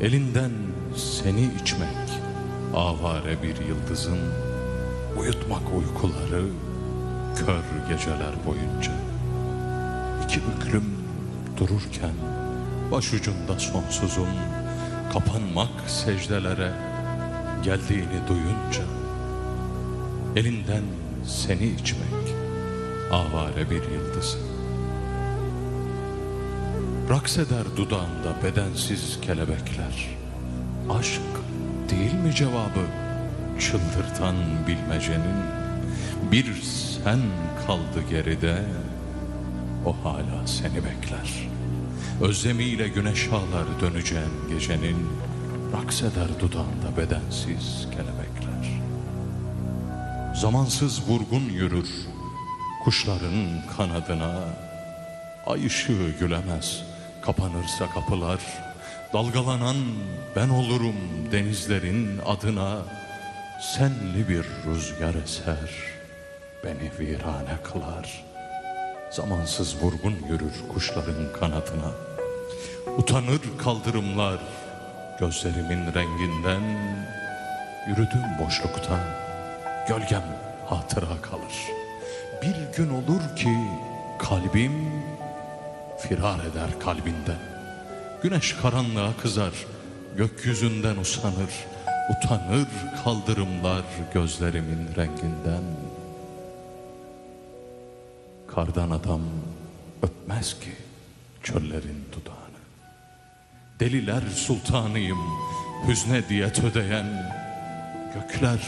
Elinden seni içmek avare bir yıldızın Uyutmak uykuları kör geceler boyunca. İki büklüm dururken başucunda sonsuzun Kapanmak secdelere geldiğini duyunca. Elinden seni içmek avare bir yıldızın Raks eder dudağında bedensiz kelebekler. Aşk değil mi cevabı? Çıldırtan bilmecenin bir sen kaldı geride. O hala seni bekler. Özlemiyle güneş ağlar döneceğin gecenin. Raks eder dudağında bedensiz kelebekler. Zamansız vurgun yürür kuşların kanadına. Ay ışığı gülemez kapanırsa kapılar Dalgalanan ben olurum denizlerin adına. Senli bir rüzgar eser beni virane kılar. Zamansız vurgun yürür kuşların kanadına. Utanır kaldırımlar gözlerimin renginden. Yürüdüm boşlukta gölgem hatıra kalır. Bir gün olur ki kalbim firar eder kalbinden. Güneş karanlığa kızar, gökyüzünden usanır, utanır kaldırımlar gözlerimin renginden. Kardan adam öpmez ki çöllerin dudağını. Deliler sultanıyım, hüzne diyet ödeyen. Gökler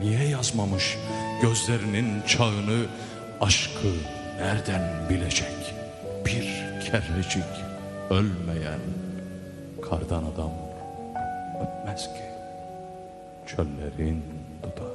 niye yazmamış gözlerinin çağını, aşkı nereden bilecek? Bir kerecik ölmeyen kardan adam öpmez ki çöllerin dudağı.